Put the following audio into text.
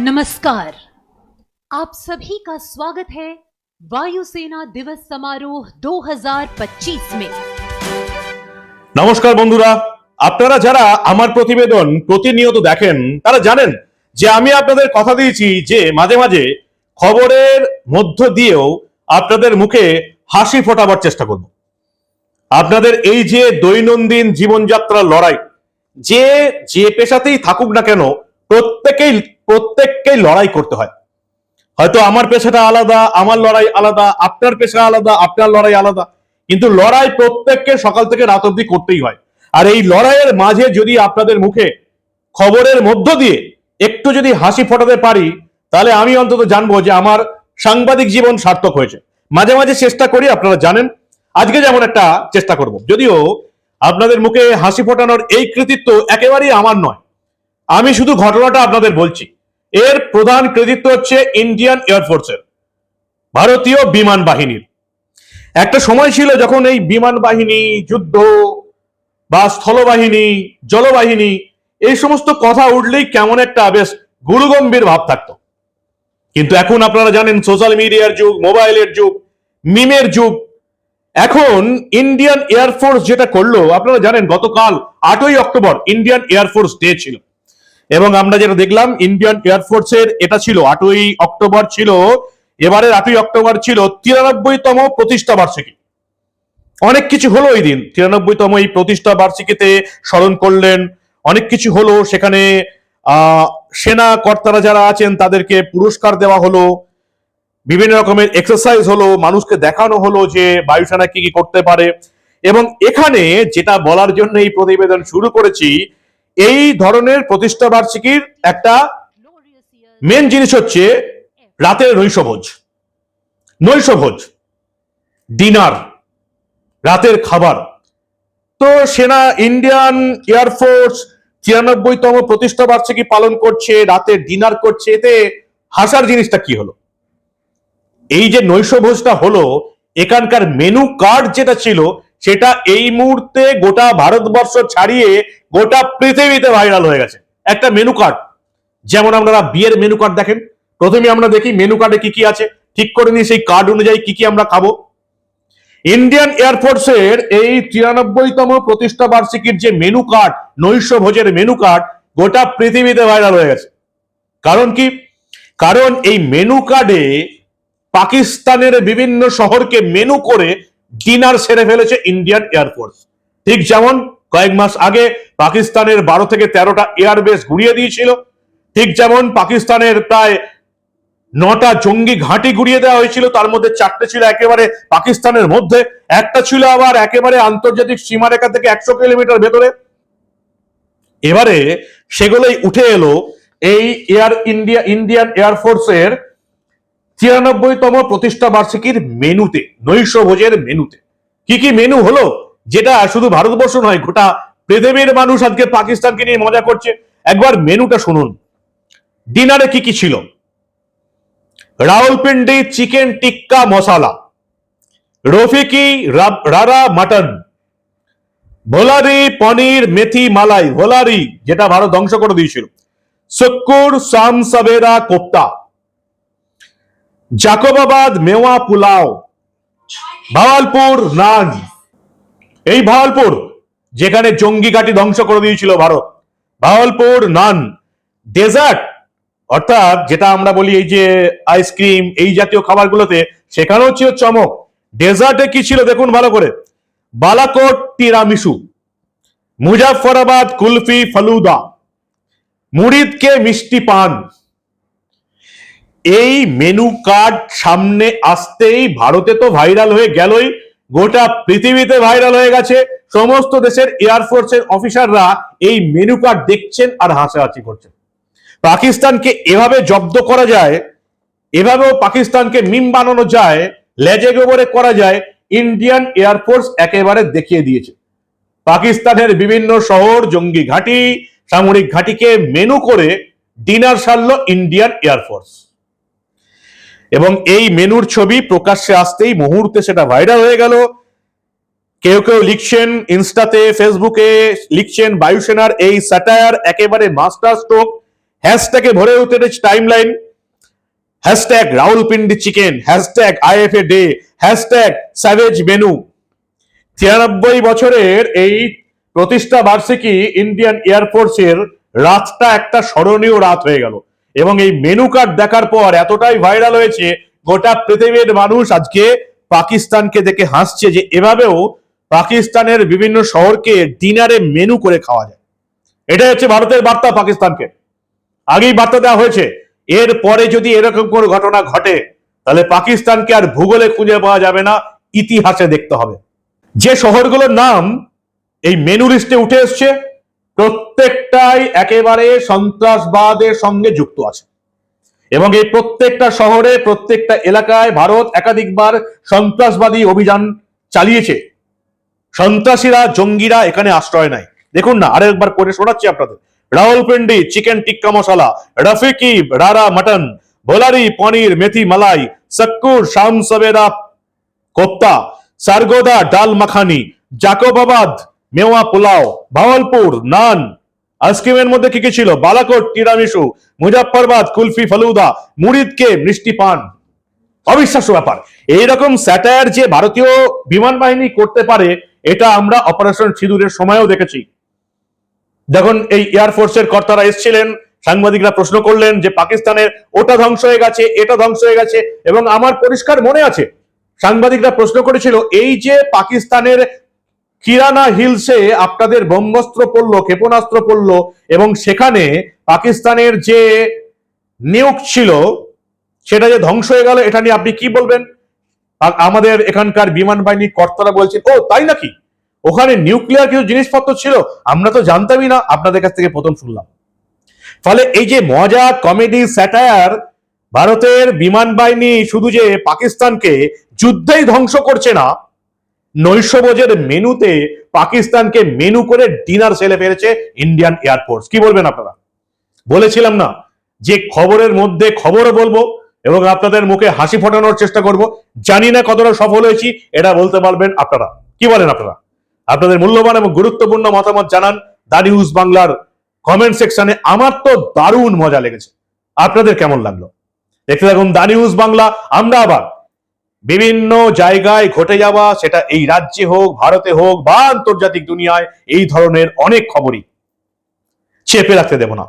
नमस्कार आप सभी का स्वागत है वायुसेना दिवस समारोह 2025 में নমস্কার বন্ধুরা আপনারা যারা আমার প্রতিবেদন প্রতিনিয়ত দেখেন তারা জানেন যে আমি আপনাদের কথা দিয়েছি যে মাঝে মাঝে খবরের মধ্য দিয়েও আপনাদের মুখে হাসি ফোটাবার চেষ্টা করব আপনাদের এই যে দৈনন্দিন জীবনযাত্রার লড়াই যে যে পেশাতেই থাকুক না কেন প্রত্যেকেই প্রত্যেককেই লড়াই করতে হয়। হয়তো আমার পেশাটা আলাদা, আমার লড়াই আলাদা, আপনার পেশা আলাদা, আপনার লড়াই আলাদা। কিন্তু লড়াই প্রত্যেককে সকাল থেকে রাত অব্দি করতেই হয়। আর এই লড়াইয়ের মাঝে যদি আপনাদের মুখে খবরের মধ্য দিয়ে একটু যদি হাসি ফোটাতে পারি, তাহলে আমি অন্তত জানব যে আমার সাংবাদিক জীবন সার্থক হয়েছে। মাঝে মাঝে চেষ্টা করি, আপনারা জানেন। আজকে যেমন একটা চেষ্টা করব। যদিও আপনাদের মুখে হাসি ফোটানোর এই কৃতিত্ব একেবারেই আমার নয়। আমি শুধু ঘটনাটা আপনাদের বলছি। এর প্রধান কৃতিত্ব হচ্ছে ইন্ডিয়ান এয়ারফোর্সের ভারতীয় বিমান বাহিনীর। একটা সময় ছিল যখন এই বিমান বাহিনী, যুদ্ধ বা স্থলবাহিনী, জলবাহিনী, এই সমস্ত কথা উঠলেই কেমন একটা বেশ গুরুগম্ভীর ভাব থাকতো। কিন্তু এখন আপনারা জানেন, সোশ্যাল মিডিয়ার যুগ, মোবাইলের যুগ, মিমের যুগ। এখন ইন্ডিয়ান এয়ারফোর্স যেটা করল, আপনারা জানেন গতকাল আটই অক্টোবর ইন্ডিয়ান এয়ারফোর্স ডে ছিল। এবং আমরা যেটা দেখলাম ইন্ডিয়ান এয়ারফোর্সের এটা ছিল, আটই অক্টোবর ছিল এবারের আটই অক্টোবর ছিল, তিরানব্বইতম প্রতিষ্ঠা বার্ষিকী। অনেক কিছু হলো ওই দিন, তিরানব্বইতম এই প্রতিষ্ঠা বার্ষিকীতে স্মরণ করলেন, অনেক কিছু হলো, সেখানে সেনা কর্তারা যারা আছেন, তাদেরকে পুরস্কার দেওয়া হলো, বিভিন্ন রকমের এক্সারসাইজ হলো, মানুষকে দেখানো হলো যে বায়ুসেনা কি কি করতে পারে। এবং এখানে যেটা বলার জন্য এই প্রতিবেদন শুরু করেছি এই ধরনের প্রতিষ্ঠা বার্ষিকীর একটা মেন জিনিস হচ্ছে রাতের নৈশভোজ। নৈশভোজ ডিনার রাতের খাবার। তো সেনা ইন্ডিয়ান এয়ারফোর্স ছিয়ানব্বইতম প্রতিষ্ঠা বার্ষিকী পালন করছে, রাতে ডিনার করছে। এতে হাসার জিনিসটা কি হলো? এই যে নৈশভোজটা হলো, এখানকার মেনু কার্ড যেটা ছিল সেটা এই মুহূর্তে গোটা ভারতবর্ষ ছাড়িয়ে গোটা পৃথিবীতে ভাইরাল হয়ে গেছে। একটা মেনু কার্ড যেমন আপনারা বিয়ের মেনু কার্ড দেখেন। প্রথমে আমরা দেখি মেনু কার্ডে কি কি আছে। ঠিক করে নিই সেই কার্ড অনুযায়ী কি কি আমরা খাব। ইন্ডিয়ান এয়ারফোর্সের এই তিরানব্বইতম প্রতিষ্ঠা বার্ষিকীর যে মেনু কার্ড নৈশ ভোজের মেনু কার্ড গোটা পৃথিবীতে ভাইরাল হয়ে গেছে। কারণ কি? কারণ এই মেনু কার্ডে পাকিস্তানের বিভিন্ন শহরকে মেনু করে ডিনার সেরে ফেলেছে ইন্ডিয়ান এয়ারফোর্স ঠিক যেমন কয়েক মাস আগে পাকিস্তানের বারো থেকে তেরোটা এয়ারবেস ঘুরিয়ে দিয়েছিল, ঠিক যেমন পাকিস্তানের প্রায় নটা জঙ্গি ঘাঁটি ঘুরিয়ে দেওয়া হয়েছিল, তার মধ্যে চারটে ছিল একেবারে পাকিস্তানের মধ্যে, একটা ছিল আবার একেবারে আন্তর্জাতিক সীমারেখা থেকে একশো কিলোমিটার ভেতরে। এবারে সেগুলোই উঠে এলো এই এয়ার ইন্ডিয়া, ইন্ডিয়ান এয়ারফোর্সের তিরানব্বইতম প্রতিষ্ঠা বার্ষিকীর মেনুতে নৈশ ভোজের মেনুতে। কি কি মেনু হলো? যেটা শুধু ভারতবর্ষ নয়, গোটা পৃথিবীর মানুষ আজকে পাকিস্তানকে নিয়ে মজা করছে। একবার মেনুটা শুনুন। ডিনারে কি কি ছিল? রাউলপিন্ডি চিকেন টিক্কা মশালা, রফিকি রারা মাটন, ভোলারি পনির মেথি মালাই, ভোলারি, যেটা ভারত ধ্বংস করে দিয়েছিল। সুক্কুর সাম সাবেরা কোপ্তা। জাকবাবাদ মেওয়া পোলাও। ভাওয়ালপুর নান। এই ভাওয়ালপুর, যেখানে জঙ্গি ঘাঁটি ধ্বংস করে দিয়েছিল ভারত। ভাওয়ালপুর নান। ডেজার্ট, অর্থাৎ যেটা আমরা বলি এই যে আইসক্রিম, এই জাতীয় খাবারগুলোতে, সেখানেও ছিল চমক। ডেজার্টে কি ছিল দেখুন ভালো করে। বালাকোট টিরামিসু মুজাফরাবাদ কুলফি ফালুদা মুরিদকে মিষ্টি পান। এই মেনু কার্ড সামনে আসতেই ভারতে তো ভাইরাল হয়ে গেলই, গোটা পৃথিবীতে ভাইরাল হয়ে গেছে। সমস্ত দেশের এয়ারফোর্সের অফিসাররা এই মেনু কার্ড দেখছেন আর হাসাহাসি করছেন। পাকিস্তানকে এভাবে জব্দ করা যায়, এভাবেও পাকিস্তানকে মিম বানানো যায়, লেজে গোবরে করা যায় ইন্ডিয়ান এয়ারফোর্স একেবারে দেখিয়ে দিয়েছে। পাকিস্তানের বিভিন্ন শহর, জঙ্গি ঘাঁটি, সামরিক ঘাঁটিকে মেনু করে ডিনার সারল ইন্ডিয়ান এয়ারফোর্স এবং এই মেনুর ছবি প্রকাশ্যে আসতেই মুহূর্তে সেটা ভাইরাল হয়ে গেল। কেউ কেউ লিখছেন ইনস্টাতে, ফেসবুকে লিখছেন, বায়ুসেনার এই স্যাটায়ার একেবারে মাস্টার স্ট্রোক হ্যাশট্যাগে ভরে উঠেছে timeline hashtag Rahulpindi chicken hashtag IAF day hashtag savage menu তিরানব্বই বছরের এই প্রতিষ্ঠা বার্ষিকী ইন্ডিয়ান এয়ারফোর্সের রাতটা একটা স্মরণীয় রাত হয়ে গেল। এবং এই মেনু কার্ড দেখার পর এতটাই ভাইরাল হয়েছে, গোটা পৃথিবীর মানুষ আজকে পাকিস্তানকে দেখে হাসছে যে এভাবেও পাকিস্তানের বিভিন্ন শহরকে ডিনারে মেনু করে খাওয়া যায়। এটাই হচ্ছে ভারতের বার্তা পাকিস্তানকে। আগেই বার্তা দেওয়া হয়েছে এর পরে যদি এরকম কোনো ঘটনা ঘটে, তাহলে পাকিস্তানকে আর ভূগোলে খুঁজে পাওয়া যাবে না, ইতিহাসে দেখতে হবে। যে শহরগুলোর নাম এই মেনু লিস্টে উঠে এসছে প্রত্যেকটাই একেবারে সন্ত্রাসবাদের সঙ্গে যুক্ত আছে। এবং এই প্রত্যেকটা শহরে, প্রত্যেকটা এলাকায় ভারত একাধিকবার সন্ত্রাসবাদী অভিযান চালিয়েছে। সন্ত্রাসীরা, জঙ্গিরা এখানে আশ্রয় নেয়। দেখুন না, আরেকবার করে শোনাচ্ছি আপনাদের। রাওয়ালপিন্ডি চিকেন টিক্কা মশলা, রফিকি, রারা মটন, ভোলারি, পনির, মেথি, মালাই, সক্কুর শাম সবেরা কোপ্তা, সারগোদা, ডাল মাখানি জাকোবাবাদ মেওয়া পোলাও ভাওয়ালপুর নান। আইসক্রিমের মধ্যে কি কি ছিল? বালাকোট, তিরামিসু মুজাফফরবাদ কুলফি, ফালুদা মুরিদকে মিষ্টি পান। অবিশ্বাস্য ব্যাপার। এইরকম স্যাটায়ার যে ভারতীয় বিমান বাহিনী করতে পারে, এটা আমরা অপারেশন সিঁদুরের সময়ও দেখেছি। যখন এই এয়ারফোর্সের কর্তারা এসেছিলেন, সাংবাদিকরা প্রশ্ন করলেন যে পাকিস্তানের ওটা ধ্বংস হয়ে গেছে, এটা ধ্বংস হয়ে গেছে, এবং আমার পরিষ্কার মনে আছে, সাংবাদিকরা প্রশ্ন করেছিল, এই যে পাকিস্তানের কিরানা হিলসে আপনাদের ব্রহ্মাস্ত্র পড়ল, ক্ষেপণাস্ত্র পড়ল এবং সেখানে পাকিস্তানের যে নিয়োগ ছিল, সেটা যে ধ্বংস হয়ে গেল, এটা নিয়ে আপনি কি বলবেন? আমাদের এখানকার বিমান বাহিনীর কর্তারা বলছেন, ও, তাই নাকি? ওখানে নিউক্লিয়ার কিছু জিনিসপত্র ছিল? আমরা তো জানতামই না। আপনাদের কাছ থেকে প্রথম শুনলাম। ফলে এই যে মজা, কমেডি, স্যাটায়ার, ভারতের বিমান বাহিনী শুধু যে পাকিস্তানকে যুদ্ধেই ধ্বংস করছে না নৈশভোজের মেনুতে পাকিস্তানকে মেনু করে ডিনার সেলে ফেলেছে ইন্ডিয়ান এয়ারফোর্স কি বলবেন আপনারা? বলেছিলাম না যে খবরের মধ্যে খবর বলব এবং আপনাদের মুখে হাসি ফোটানোর চেষ্টা করব। জানি না কতটা সফল হয়েছি, এটা বলতে পারবেন আপনারা। কি বলেন আপনারা? আপনাদের মূল্যবান এবং গুরুত্বপূর্ণ মতামত জানান দা নিউজ বাংলার কমেন্ট সেকশনে। আমার তো দারুণ মজা লেগেছে। আপনাদের কেমন লাগল? দেখতে থাকুন দা নিউজ বাংলা। আমরা আবার বিভিন্ন জায়গায় ঘটে যাওয়া, সেটা এই রাজ্যে হোক, ভারতে হোক বা আন্তর্জাতিক দুনিয়ায়, এই ধরনের অনেক খবরই চেপে রাখতে দেব না।